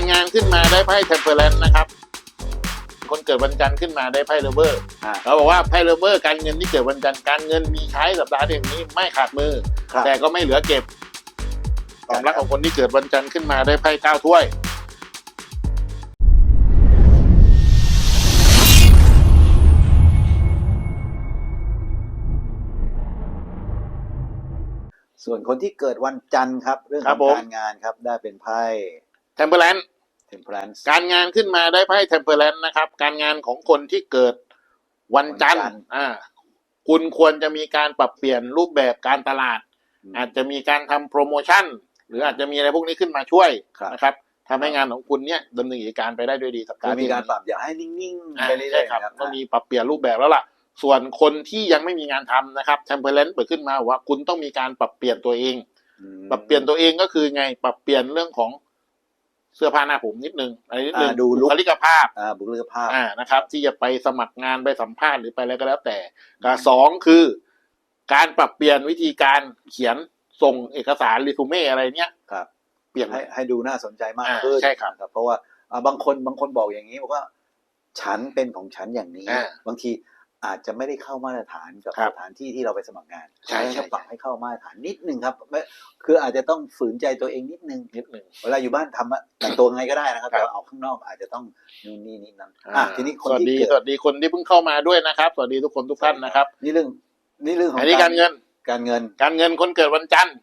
การงานขึ้นมาได้ไพ่เทมเพลนนะครับ คนเกิดวันจันทร์ขึ้นมาได้ไพ่เลเวอร์อ่าเขาบอกว่าไพ่เลเวอร์การเงินที่เกิดวันจันทร์การเงินมีใช้สัปดาห์เดือนนี้ไม่ขาดมือครับแต่ก็ไม่เหลือเก็บความรักของคนที่เกิดวันจันทร์ขึ้นมาได้ไพ่เก้าถ้วยส่วนคนที่เกิดวันจันทร์ครับ เรื่องคขรัอบงผมการงานครับได้เป็นไพ่ เทมเพลน temperance การงานขึ้นมาได้ไพ่เทมเพลนนะครับ การงานของคนที่เกิดวันจันทวันจัร์นทร์อ่าคุณควรจะมีการปรับเปลี่ยนรูปแบบการตลาดอืมอาจจะมีการทำโปรโมชั่น หรืออาจจะมีอะไรพวกนี้ขึ้นมาช่วยครับนะครับทำให้งานของคุณเนี่ยดำเนินกิจการไปได้ด้วยดีสัปคืดาอห์มีนี้การปรับอย่าให้นิ่งๆอ่าไปเรื่อยใช่ๆครับครับต้องมีปรับเปลี่ยนรูปแบบแล้วล่ะ ส่วนคนที่ยังไม่มีงานทำนะครับเทมเพลนเปิดขึ้นมาว่าคุณต้องมีการปรับเปลี่ยนตัวเองอืมปรับเปลี่ยนตัวเองก็คือไงปรับเปลี่ยนเรื่องของ เสื้อผ้าหน้าผมนิดนึงอะไรนิดนึงอ่าดูลุบุคคลิกภาพ อ่าบุคลิกภาพ อ่านะครับ ที่จะไปสมัครงานไปสัมภาษณ์หรือไปอะไรก็แล้วแต่กับสองคือ การปรับเปลี่ยนวิธีการเขียนส่งเอกสารรีทูเม่อะไรเนี้ยครับ เปลี่ยน ให้ให้ดูน่าสนใจมากอ่าขึ้นใช่ครับเพราะว่าอ่าบางคนบางคนบอกอย่างนี้บอกว่า ฉันเป็นของฉันอย่างนี้ อ่าบางที อาจจะไม่ได้เข้ามาตรฐานกับครับสถานที่ที่เราไปสมัครงานใช่ใช่จะปรับให้เข้ามาตรฐานนิดนึงครับไม่คืออาจจะต้องฝืนใจตัวเองนิดนึงนิดนึงเวลาอยู่บ้านทำอะแต่งตัวไงก็ได้นะครับครับแต่ว่าเอาข้างนอกอาจจะต้องนู่นนี่นี่นั่นอะทีนี้คนสวัสที่ดีเกิสวัสดีคนที่เพิ่งเข้ามาด้วยนะครับสวัสดีทุกคนทุกท่านนะครับ นี่เรื่องนี่เรื่องของอันนี้การเงินการเงิน การเงินคนเกิดวันจันทร์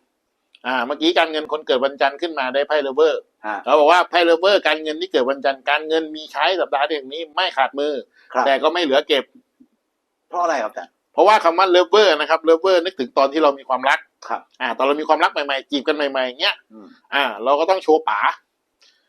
อ่าเมื่อกี้การเงินคนเกิดวันจันทร์ขึ้นมาได้ไพ่เลเวอร์อ่าเขาบอกว่าไพ่เลเวอร์การเงินที่เกิดวันจันทร์การเงินมีใช้สัปดาห์เดือนนี้ไม่ขาดมือครับแต่ก็ไม่เหลือเก็บ เพราะอะไรครับอาจารย์เพราะว่าคำว่าเลเวอร์นะครับเลเวอร์นึกถึงตอนที่เรามีความรัก ครับ อ่า ตอนเรามีความรักใหม่ๆจีบกันใหม่ๆอย่างเงี้ยอืมอ่า เราก็ต้องโชว์ป๋า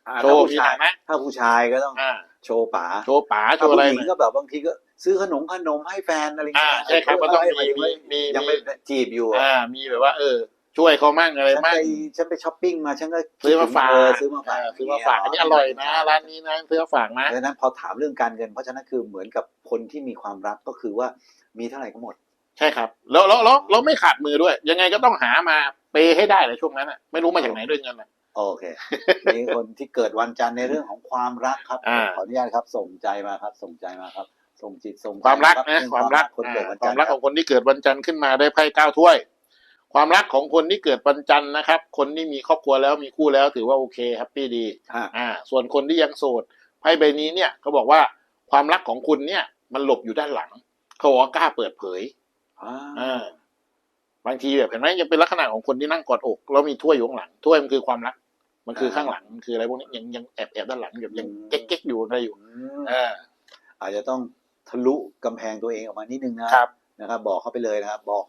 อ่าโชถ้าว์ผู้มีชาฐายนะถ้าผู้ชายก็ต้องอ่า โชว์ป๋าโชว์ป๋าโชถ้าว์ผู้อะไรหญิงก็แบบบางทีก็ ซื้อขนมขนมให้แฟนอะไรอ่าเงี้ยใช่ครับก็ต้องมียังไม่มียังไม่จีบอยู่อะอ่ามีแบบว่า เออ ช่วยเขามั่งอะไรฉันมั่งไปฉันไปช้อปปิ้งมาฉันก็ซื้อมาฝากเออซื้อมาฝากอ่ซื้อมาฝาก อันนี้อร่อยนะ ร้านนี้นะซื้อมาฝากนะเพราะฉะนั้นพอถามเรื่องการเงิน เพราะฉะนั้นคือเหมือนกับคนที่มีความรักก็คือว่ามีเท่าไหร่ก็หมด ใช่ครับแล้วแล้วแล้วแล้วไม่ขาดมือด้วย ยังไงก็ต้องหามาเปย์ให้ได้เลยช่วงนั้นอะไม่รู้มาจากไหนด้วยเงินอะ โอเคนี่คนที่เกิดวันจันทร์ในเรื่องของความรักครับอ่า ขออนุญาตครับ ส่งใจมาครับ ส่งใจมาครับ ส่งจิตส่งใจความรักบนะเรื่องความรักคนเกิดอ่าวันคจัวานมทร์รักของคนที่เกิดวันจันทร์ขึ้นมาได้ไพ่เก้าถ้วย ความรักของคนที่เกิดวันจันทร์นะครับ คนที่มีครอบครัวแล้วมีคู่แล้วถือว่าโอเคแฮปปี้ดีอ่าอ่าส่วนคนที่ยังโสดไพ่ใบนี้เนี่ยเขาบอกว่าความรักของคุณเนี่ย มันหลบอยู่ด้านหลังเขาบอกว่ากล้าเปิดเผยอ่าอ่าบางทีแบบเห็นไหมยังเป็นลักษณะของคนที่นั่งกอดอกแล้วมีถ้วยอยู่ข้างหลังถ้วยมันคือความรัก มันคือข้างหลังมันคืออะไรพวกนี้ยังยังแอบแอบด้านหลังแบบยังเก๊กเก๊กๆอยู่อะไรอยู่อืมเอออาจจะต้องทะลุกำแพงตัวเองออกมานิดนึงนะครับนะครับ บอกเขาไปเลยนะครับบอก